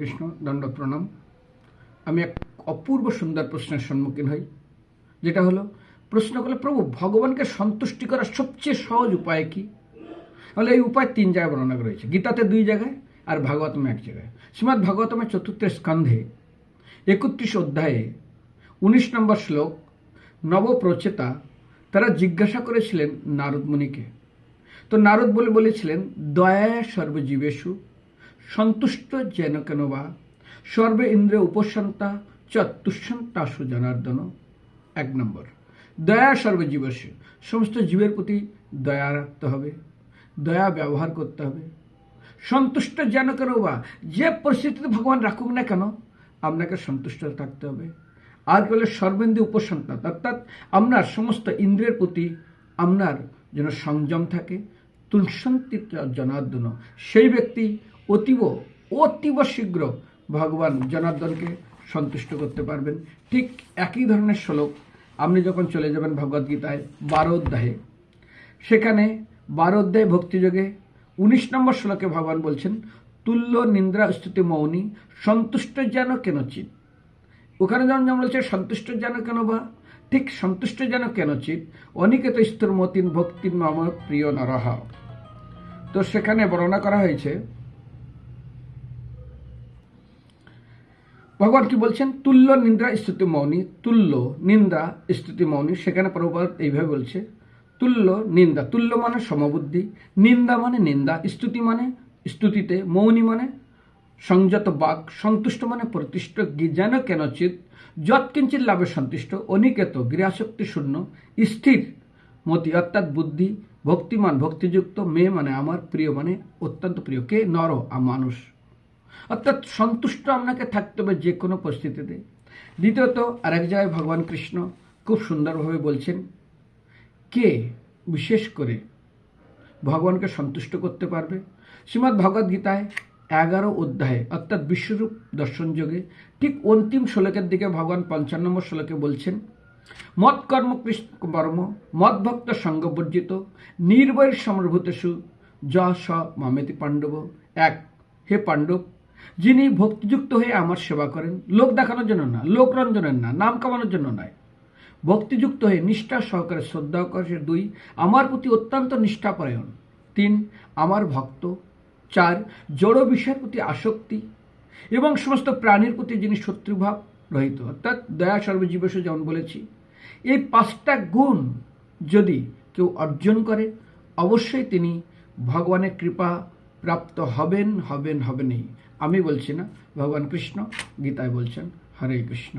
কৃষ্ণ, দণ্ড প্রণাম। আমি এক অপূর্ব সুন্দর প্রশ্নের সম্মুখীন হই, যেটা হলো, প্রশ্ন করলে, প্রভু, ভগবানকে সন্তুষ্টি করার সবচেয়ে সহজ উপায় কি? তাহলে এই উপায় তিন জায়গায় বর্ণনা করা হয়েছে। গীতাতে দুই জায়গায়, আর ভাগবতমে এক জায়গায়। শ্রীমৎ ভাগবতমের চতুর্থ স্কন্ধে, একত্রিশ অধ্যায়ে, উনিশ নম্বর শ্লোক, নবপ্রচেতা, তারা জিজ্ঞাসা করেছিলেন নারদ মুনিকে তো নারদ বলে বলেছিলেন দয়া সর্বজীবেশু সন্তুষ্ট যেন কেন বা? সর্বে ইন্দ্রে উপশান্তা চ তুষ্যন্তাসু জনার্দন। এক নম্বর, দয়া সর্বজীবস্য সমস্ত জীবের প্রতি দয়া রাখতে হবে, দয়া ব্যবহার করতে হবে। সন্তুষ্ট যেন কেন বা? যে পরিস্থিতিতে ভগবান রাখুক না কেন, আপনাকে সন্তুষ্ট থাকতে হবে। আর বলে সর্বেন্দ্র উপসন্তান অর্থাৎ আপনার সমস্ত ইন্দ্রের প্রতি আপনার যেন সংযম থাকে তুলসন্তি জনার্দন। সেই ব্যক্তি অতীব অতীব শীঘ্র ভগবান জনার্দনকে সন্তুষ্ট করতে পারবেন। ঠিক একই ধরনের শ্লোক, আপনি যখন চলে যাবেন ভগবদ্গীতায় বারো অধ্যায়ে সেখানে বারো অধ্যায় ভক্তিযোগে উনিশ নম্বর শ্লোকে ভগবান বলছেন, তুল্য নিন্দ্রা স্তুতি মৌনী, সন্তুষ্ট যেন কেন চিত ওখানে যেমন যেমন বলছে, সন্তুষ্ট যেন কেন বা? ঠিক সন্তুষ্ট যেন কেন চিত অনিকেত স্তরমতিন ভক্তির মম প্রিয় নরহ। তো সেখানে বর্ণনা করা হয়েছে ভগবান কি বলছেন? তুল্য নিন্দ্রা স্তুতি মৌনী, তুল্য নিন্দা স্তুতি মৌনী, সেখানে প্রভুপাত এইভাবে বলছে, তুল্য নিন্দা, তুল্য মানে সমবুদ্ধি, নিন্দা মানে নিন্দা, স্তুতি মানে স্তুতিতে, মৌনী মানে সংযত বাক, সন্তুষ্ট মানে প্রতিষ্ঠ যেন কেনচিত যৎকিঞ্চিত লাভে সন্তুষ্ট, অনিকেত গৃহাশক্তি শূন্য, স্থির মতি, অর্থাৎ বুদ্ধি, ভক্তিমান, ভক্তিযুক্ত মেয়ে মানে আমার, প্রিয় মানে অত্যন্ত প্রিয়, কে? নর মানুষ। অর্থাৎ সন্তুষ্ট আপনাকে থাকতে হবে যে কোনো পরিস্থিতিতে। দ্বিতীয়ত, আরেক জায়গায় ভগবান কৃষ্ণ খুব সুন্দরভাবে বলছেন, কে বিশেষ করে ভগবানকে সন্তুষ্ট করতে পারবে? শ্রীমদ্ ভগবদ গীতায় এগারো অধ্যায়ে, অর্থাৎ বিশ্বরূপ দর্শন যোগে, ঠিক অন্তিম শ্লোকের দিকে ভগবান পঞ্চান্ন নম্বর শ্লোকে বলছেন মত কর্ম কর্ম মত ভক্ত সঙ্গবর্জিত নির্বৈর সমর্ভূতেষু য স মামেতি পাণ্ডব, এক, হে পাণ্ডব যিনি ভক্তিযুক্ত হয়ে আমার সেবা করেন, লোক দেখানোর জন্য না, লোক রঞ্জনের না, নাম কামানোর জন্য নয় ভক্তিযুক্ত হয়ে নিষ্ঠা সহকারে শ্রদ্ধা করে দুই, আমার প্রতি অত্যন্ত নিষ্ঠাপরায়ণ। তিন, আমার ভক্ত। চার, জড় বিষয়ের প্রতি আসক্তি এবং সমস্ত প্রাণীর প্রতি যিনি শত্রুভাব রহিত, অর্থাৎ দয়া সর্বজীবস যেমন বলেছি, এই পাঁচটা গুণ যদি কেউ অর্জন করে, অবশ্যই তিনি ভগবানের কৃপা প্রাপ্ত হবেন হবেন হবেনই। আমি বলছি না ভগবান কৃষ্ণ গীতায় বলছেন হরে কৃষ্ণ।